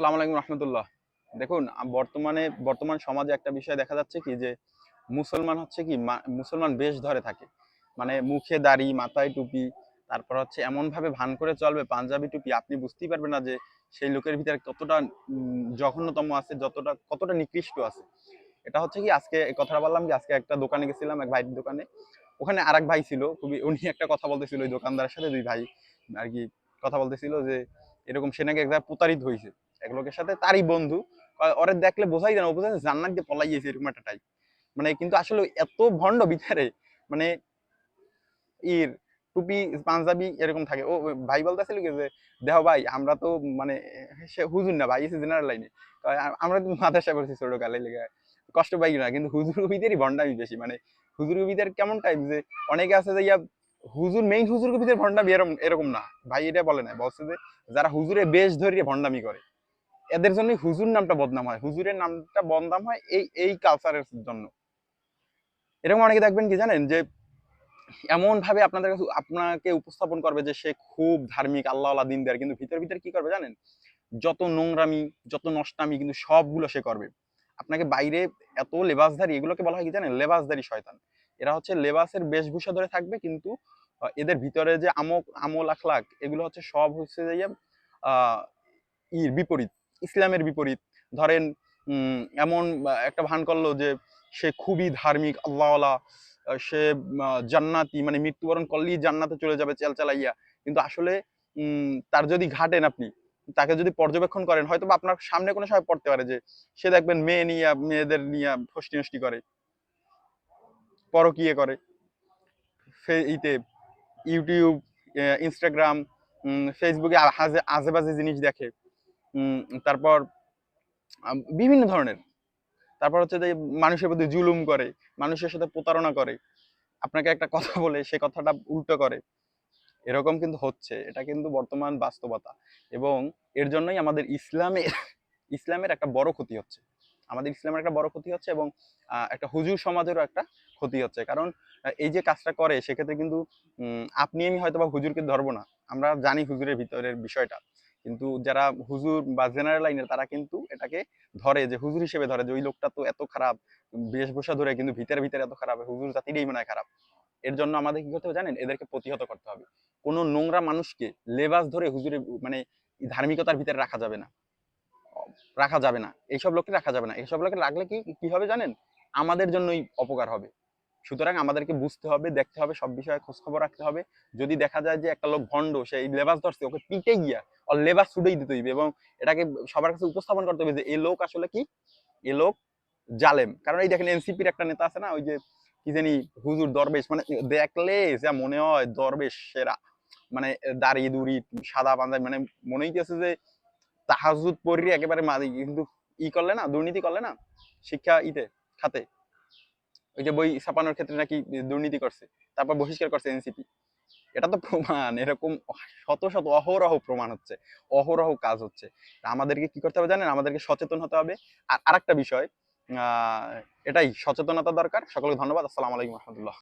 আসসালামু আলাইকুম রহমতুল্লাহ। দেখুন বর্তমানে, বর্তমান সমাজে একটা বিষয় দেখা যাচ্ছে কি যে, মুসলমান হচ্ছে কি মুসলমান বেশ ধরে থাকে। মানে মুখে দাড়ি, মাথায় টুপি, তারপর হচ্ছে এমন ভাবে ভান করে চলবে, পাঞ্জাবি টুপি, আপনি বুঝতেই পারবেন না যে, সেই লোকের ভিতরে কতটা জঘন্যতম আছে, যতটা, কতটা নিকৃষ্ট আছে। এটা হচ্ছে কি, আজকে কথাটা বললাম কি, আজকে একটা দোকানে গেছিলাম, এক ভাইয়ের দোকানে। ওখানে আরেক ভাই ছিল, খুবই, উনি একটা কথা বলতেছিল ওই দোকানদারের সাথে, দুই ভাই আর কি কথা বলতেছিল যে, এরকম সে নাকি এক প্রতারিত হয়েছে এক লোকের সাথে তারই বন্ধু। ওরে দেখলে বোঝাই যায় না বোঝা জান্নাত দিয়ে পলাই গেছে এরকম একটা টাইপ মানে কিন্তু আসলে এত ভণ্ড ভিতরে মানে ইর টুপি, পাঞ্জাবি এরকম থাকে। ও ভাই বলতেছিল কি যে, দেহ ভাই, আমরা তো মানে সে হুজুর না ভাই, এসে জেনারেল লাইনে আমরা তো মাদ্রাসা করছি ছোট কালে লেগে কষ্ট পাই না, কিন্তু হুজুর কবিদেরই ভণ্ডামি বেশি। মানে হুজুর কবিদের কেমন টাইপ যে, অনেকে আছে যে ইয়া হুজুর মেইন হুজুর কবিদের ভণ্ডামি এরকম এরকম না। ভাই এটা বলে না বলছে যে, যারা হুজুরে বেশ ধরিয়ে ভণ্ডামি করে। এদের জন্যই হুজুর নামটা বদনাম হয়। হুজুরের নামটা বদনাম হয় এই এই কালচারের জন্য। এরকম অনেকে দেখবেন কি জানেন যে এমন ভাবে আপনাদের কাছে, আপনাকে উপস্থাপন করবে যে সে খুব ধার্মিক আল্লাহ আল্লাহ দিন দেয় কিন্তু ভিতর ভিতর কি করবে জানেন? যত নোংরামি, যত নষ্টামি কিন্তু সবগুলো সে করবে। আপনাকে বাইরে এত লেবাসধারী, এগুলোকে বলা হয় কি জানেন? লেবাসধারী শয়তান। এরা হচ্ছে লেবাসের বেশভূষা ধরে থাকবে, কিন্তু এদের ভিতরে যে আমক আমল আখলাক এগুলো হচ্ছে সব হচ্ছে যে আহ ইর বিপরীত। ইসলামের বিপরীত। ধরেন এমন একটা ভান করল যে, সে খুবই ধার্মিক, আল্লাহওয়ালা সে জান্নাতি মানে মৃত্যুবরণ করলেই জান্নাতে চলে যাবে চেল চালাইয়া কিন্তু আসলে তার যদি ঘাটেন আপনি, তাকে যদি পর্যবেক্ষণ করেন, হয়তো বা আপনার সামনে কোনো সময় পড়তে পারে যে, সে দেখবেন মেয়ে নিয়ে, মেয়েদের নিয়ে ফষ্টি নষ্টি করে, পরকিয়ে করে। ইতে, ইউটিউব ইনস্টাগ্রাম ফেসবুকে আজে বাজে জিনিস দেখে। তারপর বিভিন্ন ধরনের। তারপর হচ্ছে যে, মানুষের প্রতি জুলুম করে, মানুষের সাথে প্রতারণা করে, আপনাকে একটা কথা বলে, সে কথাটা উল্টো করে। এরকম কিন্তু হচ্ছে, এটা কিন্তু বর্তমান বাস্তবতা। এবং এর জন্যই আমাদের ইসলামে ইসলামের একটা বড় ক্ষতি হচ্ছে। আমাদের ইসলামের একটা বড় ক্ষতি হচ্ছে এবং একটা হুজুর সমাজেরও একটা ক্ষতি হচ্ছে। কারণ এই যে কাজটা করে, সেক্ষেত্রে কিন্তু আপনি আমি হয়তো বা হুজুরকে ধরবো না। আমরা জানি হুজুরের ভিতরের বিষয়টা। কিন্তু যারা হুজুর বা জেনারেল লাইনের তারা কিন্তু এটাকে ধরে যে হুজুর হিসেবে ধরে যে ওই লোকটা তো এত খারাপ, বেশভূষা ধরে কিন্তু ভিতরে ভিতরে এত খারাপ, হুজুর জাতিরই মনে হয় খারাপ। এর জন্য আমাদের কি করতে হবে জানেন? এদেরকে প্রতিহত করতে হবে। কোনো নোংরা মানুষকে লেবাস ধরে হুজুরে মানে ধার্মিকতার ভিতরে রাখা যাবে না। রাখা যাবে না। এইসব লোককে রাখা যাবে না। এইসব লোককে রাখলে কি কি হবে জানেন? আমাদের জন্যই অপকার হবে। সুতরাং আমাদেরকে বুঝতে হবে, দেখতে হবে, সব বিষয়ে খোঁজ খবর রাখতে হবে। যদি দেখা যায় যে একটা লোক ভণ্ড, সে লেবাস ধরছে, ওকে পিটে গিয়া, ওর লেবাস ছুটেই দিতে হইবে এবং এটাকে সবার কাছে উপস্থাপন করতে হবে যে এই লোক আসলে কি? এ লোক জালেম। কারণ এই দেখেন এনসিপির একটা নেতা আছে না, ওই যে কি জানি হুজুর দরবেশ মানে দেখলে যা মনে হয় দরবেশ সেরা। মানে দাড়ি, দুড়ি, সাদা পাঞ্জাবি মানে মনে হইতেছে যে তাহাজুদ পড়ি একেবারে মারি কিন্তু ই করলে না, দুর্নীতি করলে না, শিক্ষা ইতে, খাতে। ওই যে বই ছাপানোর ক্ষেত্রে নাকি দুর্নীতি করছে, তারপর বহিষ্কার করছে এনসিপি এটা তো প্রমাণ, এরকম শত শত অহরহ প্রমাণ হচ্ছে, অহরহ কাজ হচ্ছে। আমাদেরকে কি করতে হবে জানেন? আমাদেরকে সচেতন হতে হবে। আর আরেকটা বিষয় এটাই, সচেতনতা দরকার। সকলকে ধন্যবাদ। আসসালামু আলাইকুম রহমতুল্লাহ।